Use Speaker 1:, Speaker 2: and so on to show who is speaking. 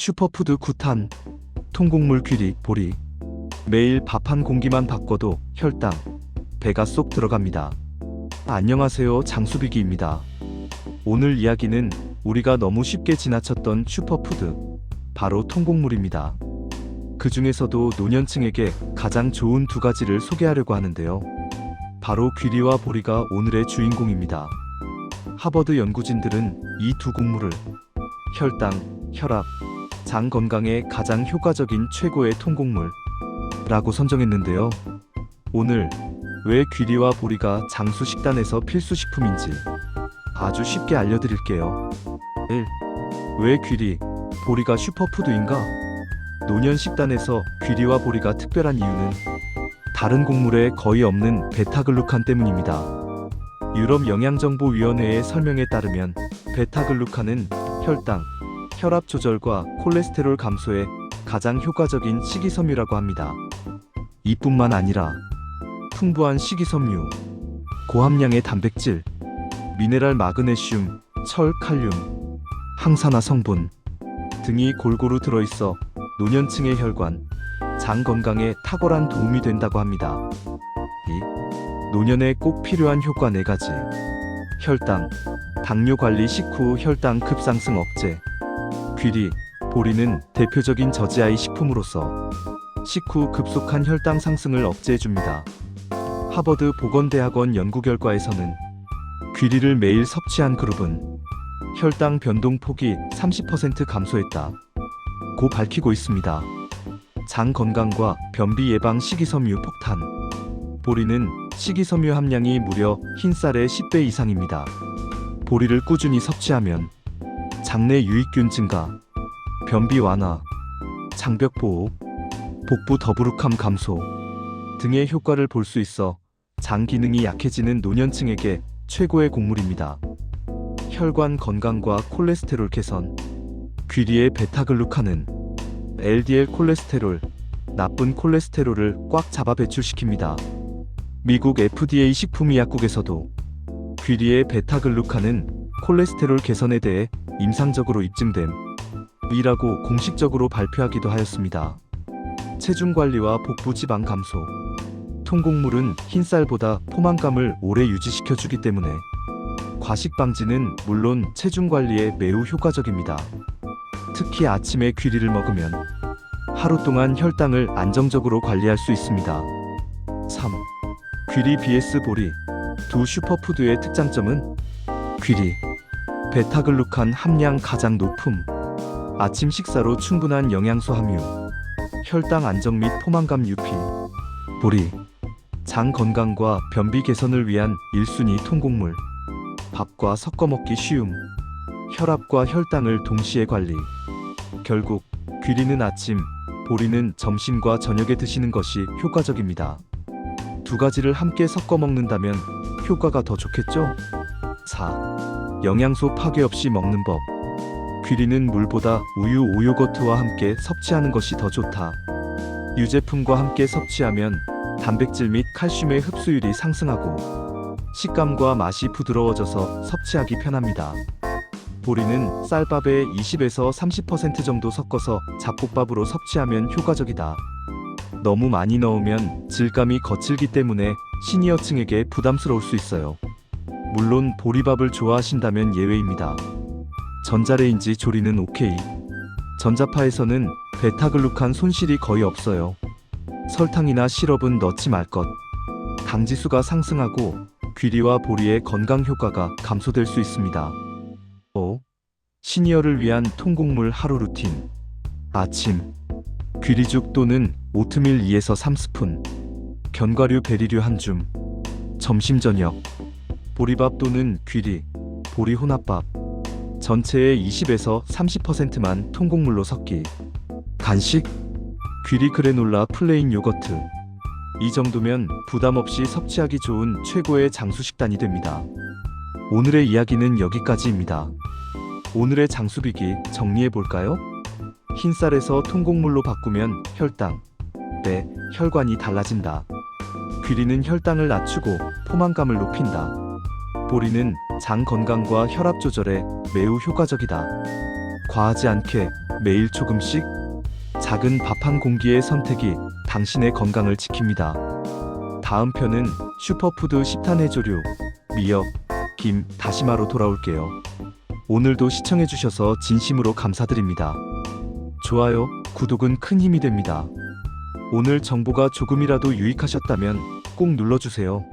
Speaker 1: 슈퍼푸드 구탄, 통곡물 귀리, 보리. 매일 밥 한 공기만 바꿔도 혈당, 배가 쏙 들어갑니다. 안녕하세요. 장수비기입니다. 오늘 이야기는 우리가 너무 쉽게 지나쳤던 슈퍼푸드, 바로 통곡물입니다. 그 중에서도 노년층에게 가장 좋은 두 가지를 소개하려고 하는데요. 바로 귀리와 보리가 오늘의 주인공입니다. 하버드 연구진들은 이 두 곡물을 혈당, 혈압, 장 건강에 가장 효과적인 최고의 통곡물라고 선정했는데요. 오늘 왜 귀리와 보리가 장수 식단에서 필수 식품인지 아주 쉽게 알려드릴게요. 1. 왜 귀리, 보리가 슈퍼푸드인가? 노년 식단에서 귀리와 보리가 특별한 이유는 다른 곡물에 거의 없는 베타글루칸 때문입니다. 유럽 영양정보위원회의 설명에 따르면 베타글루칸은 혈당, 혈압 조절과 콜레스테롤 감소에 가장 효과적인 식이섬유라고 합니다. 이뿐만 아니라 풍부한 식이섬유, 고함량의 단백질, 미네랄 마그네슘, 철, 칼륨, 항산화 성분 등이 골고루 들어있어 노년층의 혈관, 장 건강에 탁월한 도움이 된다고 합니다. 2. 노년에 꼭 필요한 효과 4가지. 혈당, 당뇨 관리 식후 혈당 급상승 억제. 귀리, 보리는 대표적인 저지아이 식품으로서 식후 급속한 혈당 상승을 억제해줍니다. 하버드 보건대학원 연구 결과에서는 귀리를 매일 섭취한 그룹은 혈당 변동 폭이 30% 감소했다. 고 밝히고 있습니다. 장 건강과 변비 예방 식이섬유 폭탄. 보리는 식이섬유 함량이 무려 흰쌀의 10배 이상입니다. 보리를 꾸준히 섭취하면 장내 유익균 증가, 변비 완화, 장벽 보호, 복부 더부룩함 감소 등의 효과를 볼 수 있어 장 기능이 약해지는 노년층에게 최고의 곡물입니다. 혈관 건강과 콜레스테롤 개선, 귀리의 베타글루칸은 LDL 콜레스테롤, 나쁜 콜레스테롤을 꽉 잡아 배출시킵니다. 미국 FDA 식품의약국에서도 귀리의 베타글루칸은 콜레스테롤 개선에 대해 임상적으로 입증됨 이라고 공식적으로 발표하기도 하였습니다. 체중 관리와 복부 지방 감소. 통곡물은 흰쌀보다 포만감을 오래 유지시켜 주기 때문에 과식 방지는 물론 체중 관리에 매우 효과적입니다. 특히 아침에 귀리를 먹으면 하루 동안 혈당을 안정적으로 관리할 수 있습니다. 3. 귀리 vs 보리 두 슈퍼푸드의 특장점은 귀리 베타글루칸 함량 가장 높음. 아침 식사로 충분한 영양소 함유. 혈당 안정 및 포만감 유피. 보리. 장 건강과 변비 개선을 위한 1순위 통곡물. 밥과 섞어 먹기 쉬움. 혈압과 혈당을 동시에 관리. 결국 귀리는 아침 보리는 점심과 저녁에 드시는 것이 효과적입니다. 두 가지를 함께 섞어 먹는다면 효과가 더 좋겠죠? 4. 영양소 파괴 없이 먹는 법 귀리는 물보다 우유 오요거트와 함께 섭취하는 것이 더 좋다. 유제품과 함께 섭취하면 단백질 및 칼슘의 흡수율이 상승하고 식감과 맛이 부드러워져서 섭취하기 편합니다. 보리는 쌀밥에 20에서 30% 정도 섞어서 잡곡밥으로 섭취하면 효과적이다. 너무 많이 넣으면 질감이 거칠기 때문에 시니어층에게 부담스러울 수 있어요. 물론 보리밥을 좋아하신다면 예외입니다. 전자레인지 조리는 오케이. 전자파에서는 베타글루칸 손실이 거의 없어요. 설탕이나 시럽은 넣지 말 것. 당지수가 상승하고 귀리와 보리의 건강 효과가 감소될 수 있습니다. 5. 시니어를 위한 통곡물 하루 루틴. 아침. 귀리죽 또는 오트밀 2에서 3스푼. 견과류 베리류 한 줌. 점심 저녁. 보리밥 또는 귀리, 보리 혼합밥. 전체의 20에서 30%만 통곡물로 섞기. 간식 귀리 그래놀라 플레인 요거트. 이 정도면 부담 없이 섭취하기 좋은 최고의 장수 식단이 됩니다. 오늘의 이야기는 여기까지입니다. 오늘의 장수비기 정리해 볼까요? 흰쌀에서 통곡물로 바꾸면 혈당, 배, 혈관이 달라진다. 귀리는 혈당을 낮추고 포만감을 높인다. 보리는 장 건강과 혈압 조절에 매우 효과적이다. 과하지 않게 매일 조금씩 작은 밥 한 공기의 선택이 당신의 건강을 지킵니다. 다음 편은 슈퍼푸드 10탄 해조류, 미역, 김, 다시마로 돌아올게요. 오늘도 시청해주셔서 진심으로 감사드립니다. 좋아요, 구독은 큰 힘이 됩니다. 오늘 정보가 조금이라도 유익하셨다면 꼭 눌러주세요.